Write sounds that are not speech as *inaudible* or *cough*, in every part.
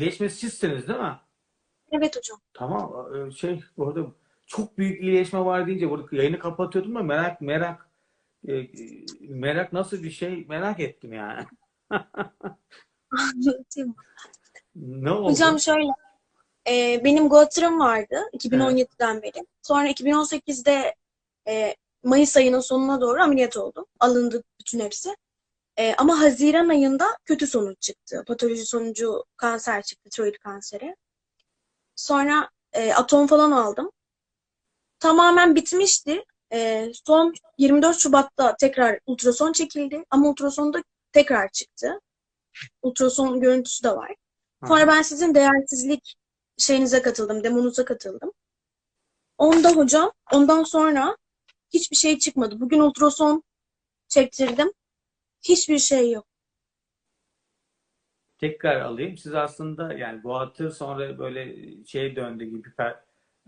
İyileşmesi sizsiniz değil mi? Evet hocam. Tamam. e, Şey orada çok büyük iyileşme var deyince burada yayını kapatıyordum da merak merak e, merak nasıl bir şey merak ettim yani. *laughs* Ne oldu? Hocam şöyle. e, benim Gotr'ım vardı 2017'den beri. Sonra 2018'de e, Mayıs ayının sonuna doğru ameliyat oldum. Alındı bütün hepsi. E, ama Haziran ayında kötü sonuç çıktı. Patoloji sonucu kanser çıktı. Tiroid kanseri. Sonra e, atom falan aldım. Tamamen bitmişti. E, son 24 Şubat'ta tekrar ultrason çekildi. Ama ultrasonda tekrar çıktı. Ultrason görüntüsü de var. Sonra ben sizin değersizlik şeyinize katıldım, demonuza katıldım. Onda hocam, ondan sonra hiçbir şey çıkmadı. Bugün ultrason çektirdim. Hiçbir şey yok. Tekrar alayım. Siz aslında yani bu atı sonra böyle şey döndü gibi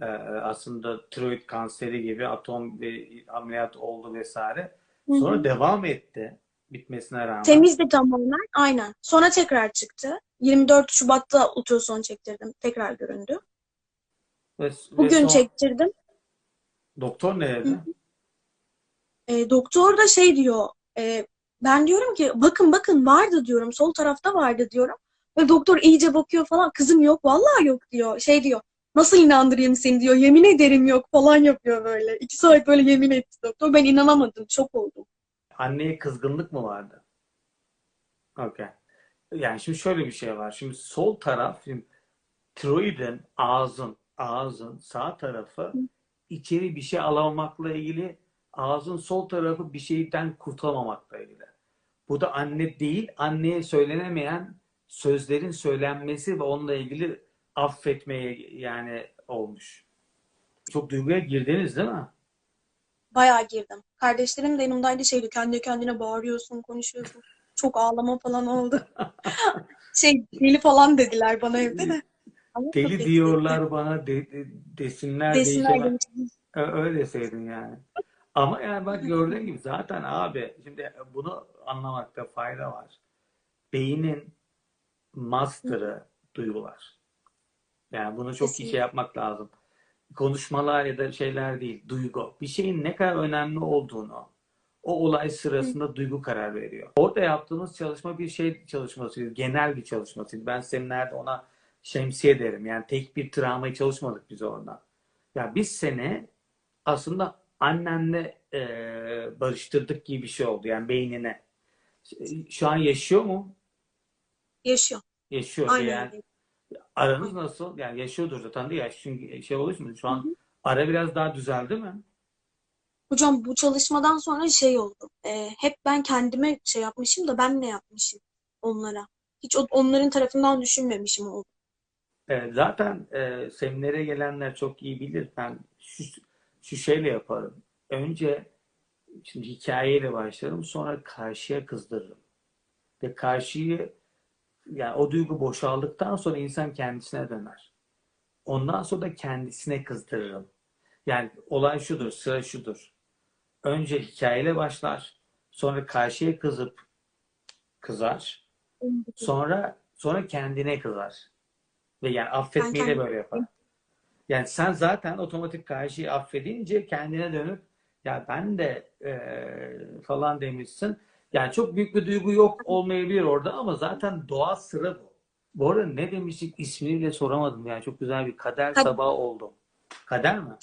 e, aslında tiroid kanseri gibi atom ve ameliyat oldu vesaire. Sonra devam etti bitmesine rağmen. Temizdi tamamen. Aynen. Sonra tekrar çıktı. 24 Şubat'ta ultrason çektirdim. Tekrar göründü. Ve, ve Bugün son- çektirdim. doktor ne dedi? E, doktor da şey diyor. e, ben diyorum ki bakın bakın vardı diyorum. Sol tarafta vardı diyorum. Ve doktor iyice bakıyor falan. Kızım yok vallahi yok diyor. Şey diyor. Nasıl inandırayım seni diyor. Yemin ederim yok falan yapıyor böyle. İki saat böyle yemin etti doktor. Ben inanamadım. Şok oldum. Anneye kızgınlık mı vardı? Okey. Yani şimdi şöyle bir şey var. Şimdi sol taraf, şimdi tiroidin, ağzın, ağzın sağ tarafı içeri bir şey alamamakla ilgili, ağzın sol tarafı bir şeyden kurtulamamakla. Bu da anne değil, anneye söylenemeyen sözlerin söylenmesi ve onunla ilgili affetmeye yani olmuş. Çok duyguya girdiniz değil mi? Bayağı girdim. Kardeşlerim de yanımdaydı şeydi. Kendi kendine bağırıyorsun, konuşuyorsun. Çok ağlama falan oldu. *laughs* Şey deli falan dediler bana evde de. Ama Deli diyorlar bana de- de- desinler Desinler demiştim. Ö- Öyle deseydin yani. Ama yani bak *laughs* gördüğün gibi zaten abi şimdi bunu anlamakta fayda var. Beynin master'ı duygular. Yani bunu çok iyi Kesinlikle. şey yapmak lazım. Konuşmalar ya da şeyler değil, duygu. Bir şeyin ne kadar önemli olduğunu o olay sırasında duygu karar veriyor. Orada yaptığımız çalışma bir şey çalışmasıydı. Genel bir çalışmasıydı. Ben seminerде ona şemsiye derim. Yani tek bir travmayı çalışmadık biz orada. Ya biz seni aslında annenle e, barıştırdık gibi bir şey oldu. Yani beynine. Şu an yaşıyor mu? Yaşıyor. Yaşıyor. Aynen Yani aranız nasıl? Yani yaşıyordur zaten değil. Çünkü şey mu? Şu an ara biraz daha düzeldi mi? Hocam bu çalışmadan sonra şey oldu. Ee, hep ben kendime şey yapmışım da ben ne yapmışım onlara. Hiç onların tarafından düşünmemişim oldu. Evet, zaten e, seminere gelenler çok iyi bilir. Ben şu, şu şeyle yaparım. Önce şimdi hikayeyle başlarım. Sonra karşıya kızdırırım. Ve karşıyı yani o duygu boşaldıktan sonra insan kendisine döner. Ondan sonra da kendisine kızdırırım. Yani olay şudur, sıra şudur. Önce hikayeyle başlar. Sonra karşıya kızıp kızar. Sonra sonra kendine kızar. Ve yani affetmeyi de böyle yapar. Yani sen zaten otomatik karşıyı affedince kendine dönüp ya ben de eee, falan demişsin. Yani çok büyük bir duygu yok olmayabilir orada ama zaten doğal sıra bu. Bu arada ne demiştik ismini bile soramadım. Yani çok güzel bir kader Kader. sabahı oldu. Kader mi?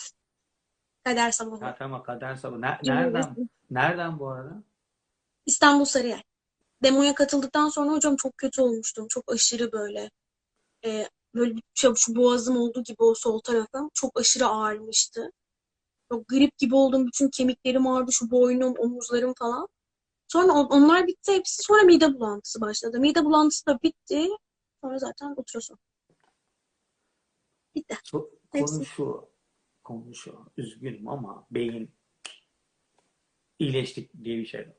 Kader sabahı. Ha, tamam kader sabahı. Ne- nereden? Nereden bu arada? İstanbul Sarıyer. Demoya katıldıktan sonra hocam çok kötü olmuştum. Çok aşırı böyle. e, böyle şey, şu boğazım olduğu gibi o sol tarafım çok aşırı ağrımıştı. Çok grip gibi oldum. Bütün kemiklerim ağrıdı. Şu boynum, omuzlarım falan. Sonra on- onlar bitti hepsi. Sonra mide bulantısı başladı. Mide bulantısı da bitti. Sonra zaten ultrason. Bitti. Konu şu, konu şu. Üzgünüm ama beyin iyileştik diye bir şey yok.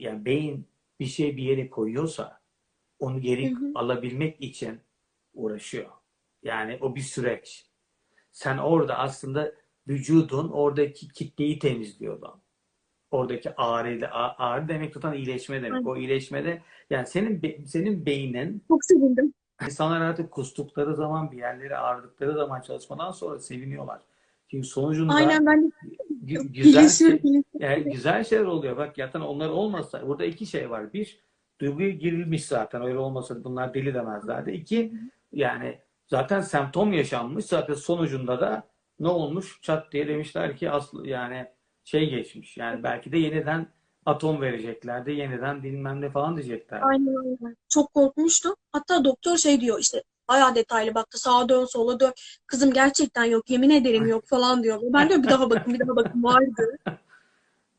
Yani beyin bir şey bir yere koyuyorsa onu geri Hı hı. alabilmek için uğraşıyor. Yani o bir süreç. Sen orada aslında vücudun oradaki kitleyi temizliyordun. Oradaki ağrıyla ağrı demek tutan iyileşme demek. O iyileşmede yani senin senin beynin Çok sevindim. İnsanlar artık kustukları zaman bir yerleri ağrıdıkları zaman çalışmadan sonra seviniyorlar. Çünkü sonucunda Aynen ben de güzel şey, yani güzel şeyler oluyor. Bak zaten onlar olmasa burada iki şey var. Bir, duyguya girilmiş zaten. Öyle olmasa bunlar deli demezlerdi. İki, yani zaten semptom yaşanmış. Zaten sonucunda da ne olmuş? Çat diye demişler ki aslı yani şey geçmiş. Yani belki de yeniden atom vereceklerdi. Yeniden bilmem ne falan diyecekler. Aynen aynen. Çok korkmuştum. Hatta doktor şey diyor işte bayağı detaylı baktı. Sağa dön, sola dön. Kızım gerçekten yok, yemin ederim yok falan diyor. Ben diyorum bir daha bakın, bir daha bakın vardı. *laughs*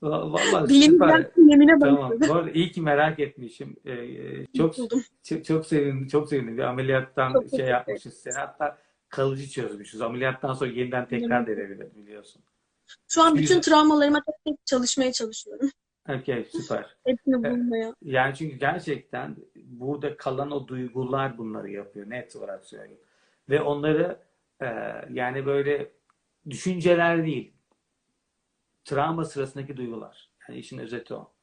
Va- Vallahi Bilim süper. bıraktı, yemine Tamam. başladı. Bu arada iyi ki merak etmişim. Ee, çok çok, çok sevindim. Çok sevindim. Bir ameliyattan Çok şey yapmışız. Seni hatta kalıcı çözmüşüz. Ameliyattan sonra yeniden tekrar da edebilir biliyorsun. Şu an bütün travmalarıma tek tek çalışmaya çalışıyorum. Okey, süper. *laughs* Hepsini bulmaya. Yani çünkü gerçekten burada kalan o duygular bunları yapıyor. Net olarak söylüyorum. Ve onları e, yani böyle düşünceler değil. Travma sırasındaki duygular. Yani işin özeti o.